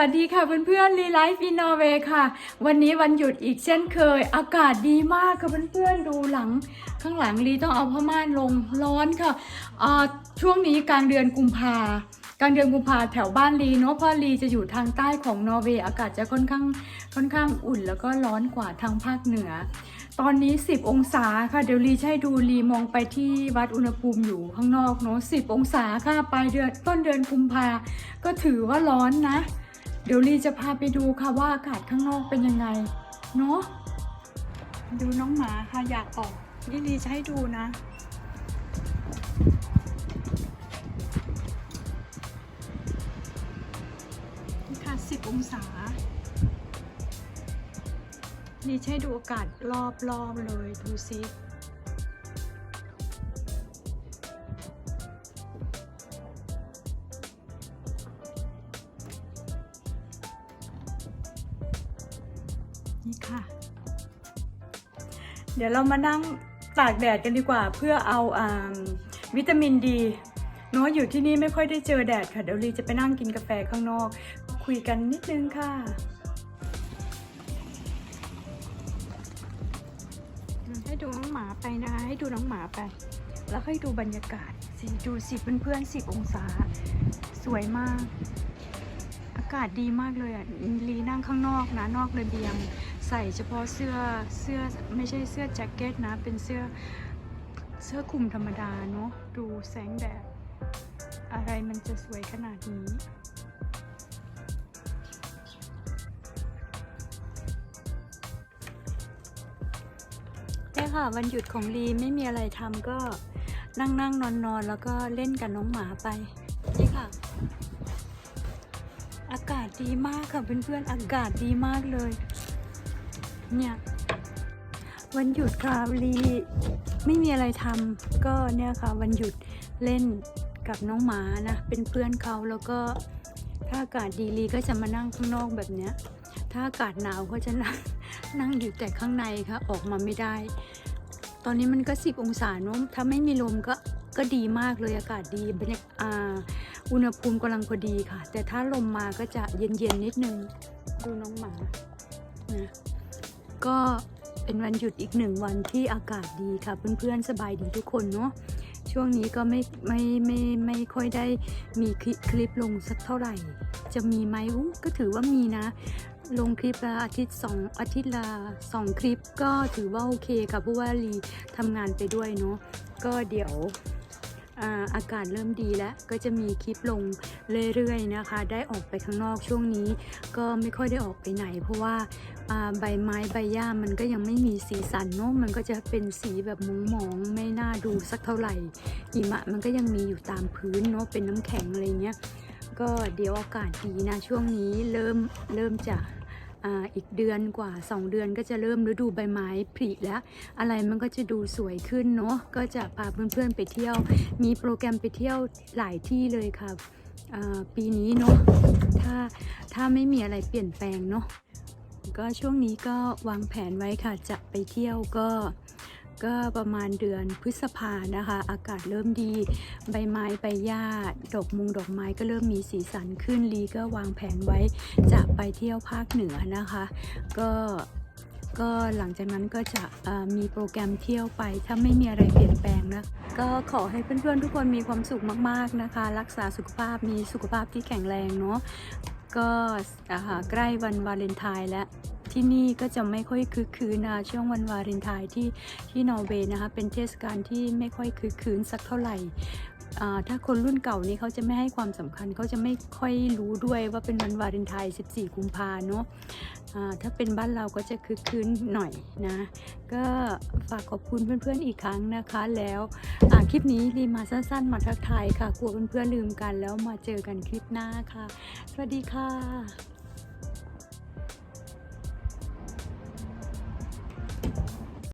วัสดีค่ะเพื่อนๆรีไลฟ์อินโนเวค่ะ วันนี้วันหยุดอีกเช่นเคย อากาศดีมากค่ะเพื่อนๆดูหลัง ข้างหลังลีต้องเอาผ้าม่านลงร้อนค่ะช่วงนี้กลางเดือนกุมภากลางเดือนกุมภาแถวบ้านลีเนาะเพราะลีจะอยู่ทางใต้ของนอร์เวย์อากาศจะค่อนข้างค่อนข้างอุ่น แล้วก็ร้อนกว่าทางภาคเหนือ ตอนนี้ 10 องศาค่ะเดี๋ยวลีให้ดูลีมองไปที่วัดอุณหภูมิอยู่ข้างนอกเนาะ10 องศาค่ะปลายเดือนต้นเดือนกุมภาก็ถือว่าร้อนนะ เดี๋ยวลีจะพาไปดูค่ะว่าอากาศข้างนอกเป็นยังไง เนาะดูน้องหมาค่ะอยากออกนี่ลีจะให้ดูนะ นี่ค่ะ 10 องศานี่ใช้ดูอากาศรอบๆเลยดูซิ นี่ค่ะ เดี๋ยวเรามานั่งตากแดดกันดีกว่า เพื่อเอาอวิตามินดีเนาะอยู่ที่นี่ไม่ค่อยได้เจอแดดค่ะ เดี๋ยวลีจะไปนั่งกินกาแฟข้างนอก คุยกันนิดนึงค่ะให้ดูน้องหมาไปนะคะให้ดูน้องหมาไป แล้วให้ดูบรรยากาศสิดูสิเพื่อนๆสิบองศา สวยมาก อากาศดีมากเลยอะลีนั่งข้างนอกนะนอกระเบียง ใส่เฉพาะเสื้อเสื้อไม่ใช่เสื้อแจ็คเก็ตนะ เป็นเสื้อเสื้อคลุมธรรมดาเนาะดูแสงแดดอะไรมันจะสวยขนาดนี้เนี่ยค่ะวันหยุดของลีไม่มีอะไรทำก็นั่งนั่งนอนนอนแล้วก็เล่นกับน้องหมาไป นี่ค่ะ อากาศดีมากค่ะเพื่อนๆอากาศดีมากเลย เนี่ยวันหยุดค่ะลีไม่มีอะไรทำก็เนี่ยค่ะวันหยุดเล่นกับน้องหมานะเป็นเพื่อนเขาแล้วก็ถ้าอากาศดีลีก็จะมานั่งข้างนอกแบบเนี้ย ถ้าอากาศหนาวก็จะนั่งนั่งอยู่แต่ข้างในค่ะออกมาไม่ได้ ตอนนี้มันก็สิบองศาเนอะถ้าไม่มีลมก็ก็ดีมากเลยอากาศดีบรรยากาศอุณหภูมิกำลังพอดีค่ะ แต่ถ้าลมมาก็จะเย็นๆนิดนึง ดูน้องหมานะ ก็เป็นวันหยุดอีกหนึ่งวันที่อากาศดีค่ะเพื่อนๆสบายดีทุกคนเนาะช่วงนี้ก็ไม่ไม่ไม่ไม่ค่อยได้มีคลิปคลิปลงสักเท่าไหร่ จะมีไหมอู้ก็ถือว่ามีนะ ลงคลิปละอาทิตย์สองอาทิตย์ละสองคลิปก็ถือว่าโอเคค่ะเพราะว่าลีทำงานไปด้วยเนาะก็เดี๋ยว อากาศเริ่มดีแล้ว ก็จะมีคลิปลงเรื่อยๆนะคะ ได้ออกไปข้างนอกช่วงนี้ ก็ไม่ค่อยได้ออกไปไหน เพราะว่าใบไม้ใบหญ้ามันก็ยังไม่มีสีสันเนาะมันก็จะเป็นสีแบบมุงมองไม่น่าดูสักเท่าไหร่หิมะมันก็ยังมีอยู่ตามพื้นเนาะเป็นน้ำแข็งอะไรเงี้ยก็เดี๋ยวอากาศดีนะช่วงนี้เริ่มเริ่มจะ อีกเดือนกว่า 2 เดือนก็จะเริ่มฤดูใบไม้ผลิแล้ว อะไรมันก็จะดูสวยขึ้นเนาะก็จะพาเพื่อนๆไปเที่ยว มีโปรแกรมไปเที่ยวหลายที่เลยค่ะปีนี้เนาะถ้าถ้าไม่มีอะไรเปลี่ยนแปลงเนาะก็ช่วงนี้ก็วางแผนไว้ค่ะจะไปเที่ยวก็ ก็ประมาณเดือนพฤษภานะคะ อากาศเริ่มดี ใบไม้ใบหญ้าดอกมุงดอกไม้ก็เริ่มมีสีสันขึ้นลีก็วางแผนไว้จะไปเที่ยวภาคเหนือนะคะ ก็ก็หลังจากนั้นก็จะมีโปรแกรมเที่ยวไป ถ้าไม่มีอะไรเปลี่ยนแปลงนะ ก็ขอให้เพื่อนๆทุกคนมีความสุขมากๆนะคะ รักษาสุขภาพมีสุขภาพที่แข็งแรงเนาะก็อ่าใกล้วันวาเลนไทน์แล้ว ที่นี่ก็จะไม่ค่อยคึกคืนนะช่วงวันวาเลนไทน์ที่ที่นอร์เวย์นะคะเป็นเทศกาลที่ไม่ค่อยคึกคืนสักเท่าไหร่ถ้าคนรุ่นเก่านี้เขาจะไม่ให้ความสำคัญเขาจะไม่ค่อยรู้ด้วยว่าเป็นวันวาเลนไทน์ 14 กุมภาเนาะถ้าเป็นบ้านเราก็จะคึกคืนหน่อยนะ ก็ฝากขอบคุณเพื่อนๆอีกครั้งนะคะแล้วคลิปนี้รีมาสั้นๆ มาทักทายค่ะกลัวเพื่อนๆลืมกันแล้วมาเจอกันคลิปหน้าค่ะ สวัสดีค่ะ